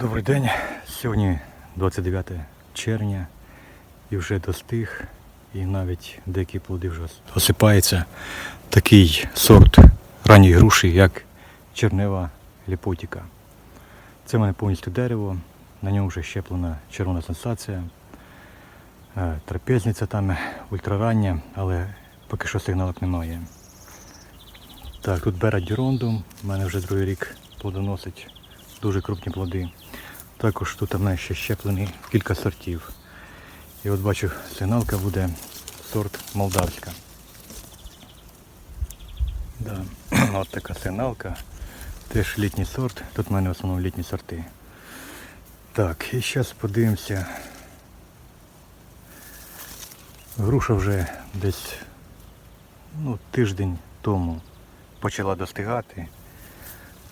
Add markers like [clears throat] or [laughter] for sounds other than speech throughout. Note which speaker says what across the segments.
Speaker 1: Добрий день. Сьогодні 29 червня і вже достиг, і навіть деякі плоди вже осипаються. Такий сорт ранньої груші, як чернева ліпотіка. Це в мене повністю дерево, на ньому вже щеплена червона сенсація, е, трапезниця там ультрарання, але поки що сигналок немає. Так, тут бера дюрондум, в мене вже другий рік плодоносить дуже крупні плоди. Також тут в мене ще щеплений кілька сортів. І от бачу, сигналка буде сорт молдавська. Да. [clears throat] От така сигналка. Теж літній сорт. Тут в мене в основному літні сорти. Так, і зараз подивимося. Груша вже десь ну, тиждень тому почала достигати.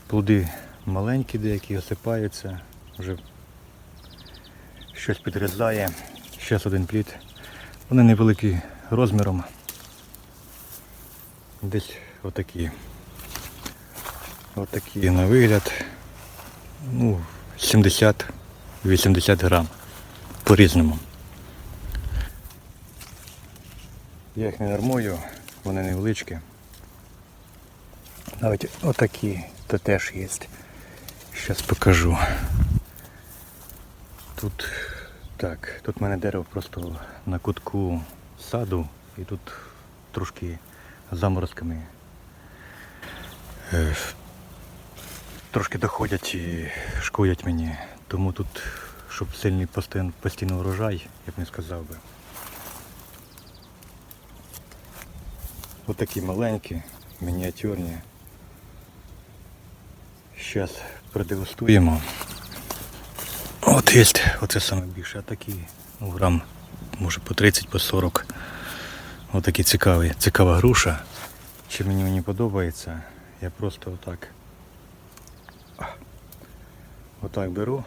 Speaker 1: Плоди маленькі деякі осипаються, вже щось підрізає. Зараз один плід. Вони невеликі розміром. Десь отакі. Отакі на вигляд. Ну, 70-80 грам. По-різному. Я їх не нормую, вони невеличкі. Навіть отакі то теж є. Зараз покажу. Тут так, тут в мене дерево просто на кутку саду і тут трошки заморозками е, трошки доходять і шкодять мені. Тому тут, щоб сильний постійний урожай, я б не сказав би. Ось такі маленькі, мініатюрні. Зараз продегустуємо. От є, оце саме більше, а такі ну, грам, може по 30, по 40. Отакі цікаві, цікава груша. Чи мені мені подобається, я просто отак. Отак беру.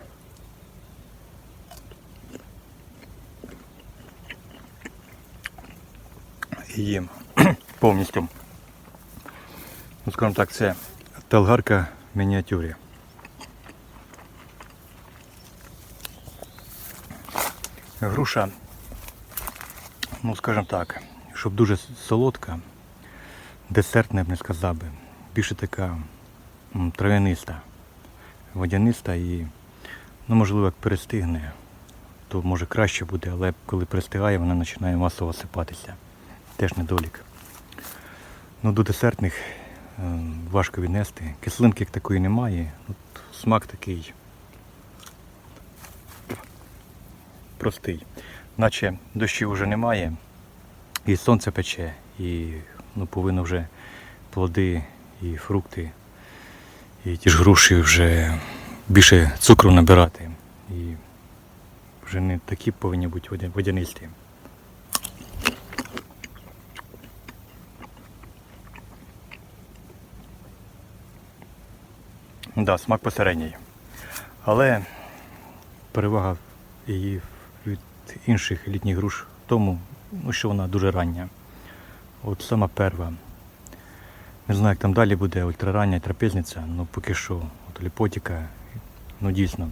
Speaker 1: І їм [clears throat] повністю. Ну, скажімо так, це талгарка в мініатюрі. Груша, ну скажімо так, щоб дуже солодка, десертна, я б не сказав би. Більше така м, трав'яниста, водяниста і, ну можливо, як перестигне, то може краще буде, але коли перестигає, вона починає масово сипатися. Теж недолік. Ну, до десертних важко віднести. Кислинки як такої немає. От смак такий простий. Наче дощів вже немає, і сонце пече, і ну, повинно вже плоди і фрукти, і ті ж груші вже більше цукру набирати. І вже не такі повинні бути водя- водянисті. Да, смак посередній. Але перевага її від інших літніх груш в тому, ну, що вона дуже рання. От сама перва. Не знаю, як там далі буде ультрарання трапезниця, ну поки що от ліпотіка, ну дійсно.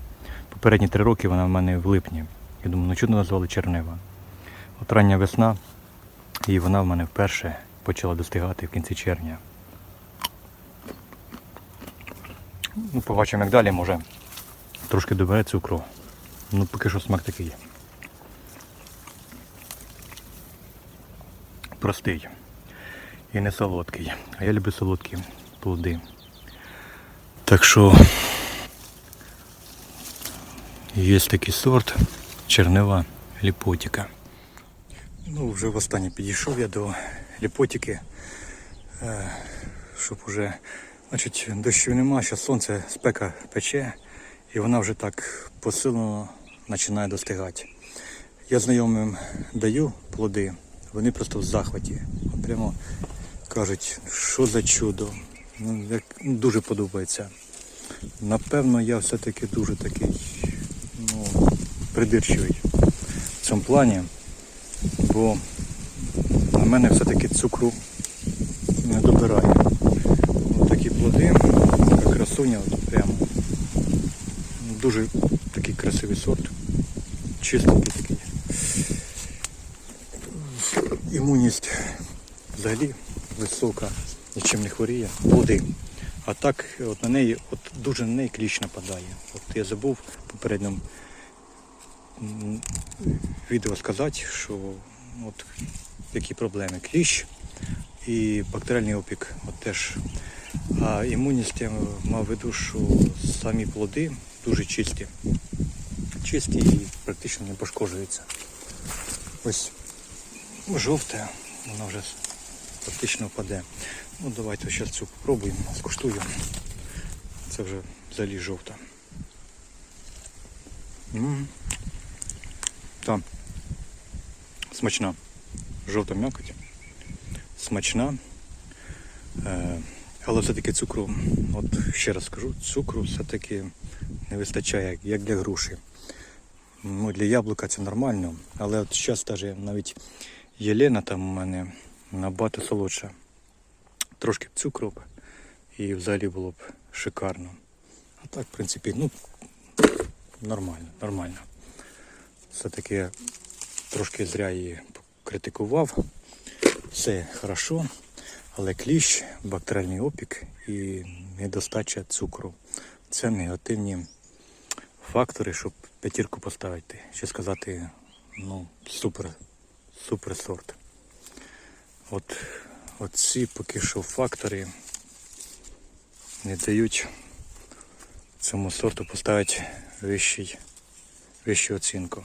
Speaker 1: Попередні три роки вона в мене в липні. Я думаю, ну чудо назвали чернева. От рання весна, і вона в мене вперше почала достигати в кінці червня. Ну, побачимо, як далі може. Трошки добере цукру. Ну, поки що смак такий. Простий. І не солодкий. А я люблю солодкі плоди. Так що є такий сорт чернева ліпотіка. Ну, вже востаннє підійшов я до ліпотіки, е, щоб уже Значить, дощів нема, зараз сонце спека пече, і вона вже так посилено починає достигати. Я знайомим даю плоди, вони просто в захваті. Прямо кажуть, що за чудо. Ну, як, дуже подобається. Напевно, я все-таки дуже такий ну, придирчивий в цьому плані, бо на мене все-таки цукру не добирає. Ось такі плоди, така красуня, от прямо дуже такий красивий сорт. Чистенький такий. Імунність взагалі висока, нічим не хворіє. Плоди. А так от на неї, от дуже на неї кліщ нападає. От я забув в попередньому відео сказати, що от які проблеми. Кліщ і бактеріальний опік от теж. А імунність я мав виду, самі плоди дуже чисті. Чисті і практично не пошкоджуються. Ось жовте, воно вже практично впаде. Ну давайте зараз цю попробуємо, скуштуємо. Це вже взагалі жовта. Там. Смачна. Жовта м'якоть. Смачна. Е, але все-таки цукру, от ще раз скажу, цукру все-таки не вистачає, як для груші. Ну, для яблука це нормально, але от зараз навіть, Єлена там у мене набагато солодша. Трошки б цукру б, і взагалі було б шикарно. А так, в принципі, ну, нормально, нормально. Все-таки трошки зря її критикував. Все хорошо, але кліщ, бактеріальний опік і недостача цукру. Це негативні фактори, щоб п'ятірку поставити. Ще сказати, ну, супер, супер сорт. От ці поки що фактори не дають цьому сорту поставити вищий, вищу оцінку.